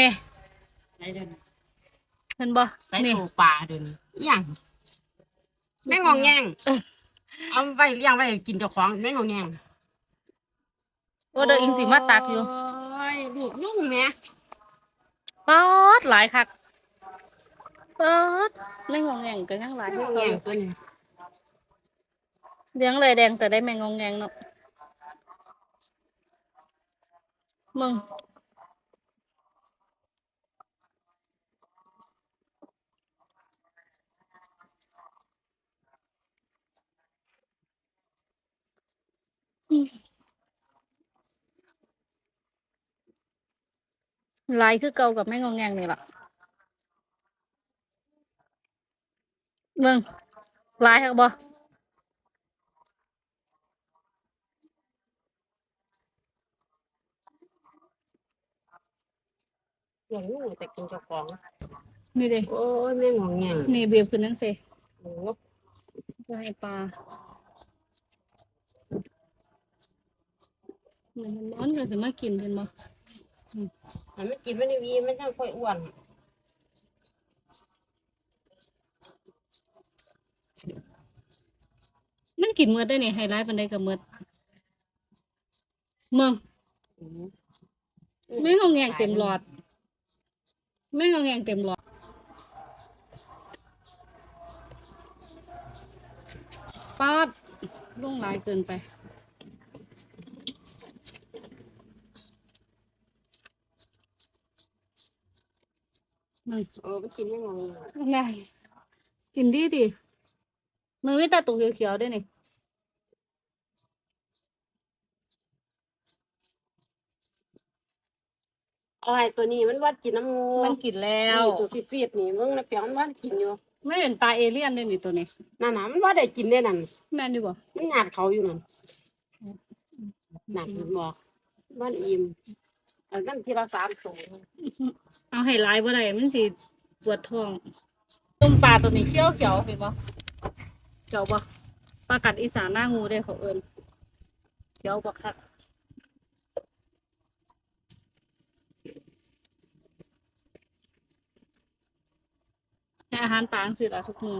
นี่ใส่เดินเห็นบ่ใส่นี่ตัวปลาเดินอหย่างแม่งงแงงเอาไว้เลี้ยงไว้กินเจ้าของแม่งงแงงโอ้เดยวอิงสิมาตักอยู่โอ้ยลูกยุ่งแม่ป๊อดหลายคักป๊อดแม่งงแงงกันยังหลายแม่งงแงงตัวนี้เลี้ยงเลยแดงแต่ได้แมงงงแงงเนาะมึงห ลายคือเก่ากับแม่งงแงงนี่ล่ะมึงหลายคักบ่เลี้ยงลูกแต่กินเจ้าของ นี่เด้โอ้ยแม่งงแงงนี่เบียบขึ้นนั่งสิโอ้จะให้ปลานี่มันร้อนก็จะมากินกันบ่ ถ้ามันกินไม่ได้วีมันจะค่อยอ้วนมันกินเมือดได้นี่ไฮไลท์ปันได้กับเมือดมึงไม่งงแงงเต็มหลอด ไม่งงแงงเต็มหลอดปาดลงหลายเกินไป เออมันกินแม่งงแงงไงกินดีดิมึงไม่ตาตุกเขียวๆด้วยนี่เอาไอ้ตัวนี้มันวัดกินน้ำงูมันกินแล้วนี่ตัวซีดๆนี่มึงนะเปียงมันวัดกินอยู่ ไม่เป็นปลาเอเลี่ยนด้วยนี่ตัวนี้นั่นน่ะมันว่าได้กินได้นั่นแม่นดีบ่มันหยาดเขาอยู่นั่นหนักมันบอกบ้านอิ่มอันนั้นทีละสามตัว เอาให้หลายบ่ได้มันสิปวดท้องต้มปลาตัวนี้เขียวเขียวเห็นบ่เขียวบ่ปลากัดอีสานหน้างูได้เขาเอิ้นเขียวบ่คักให้อาหารปลาจังซี่ล่ะทุกมือ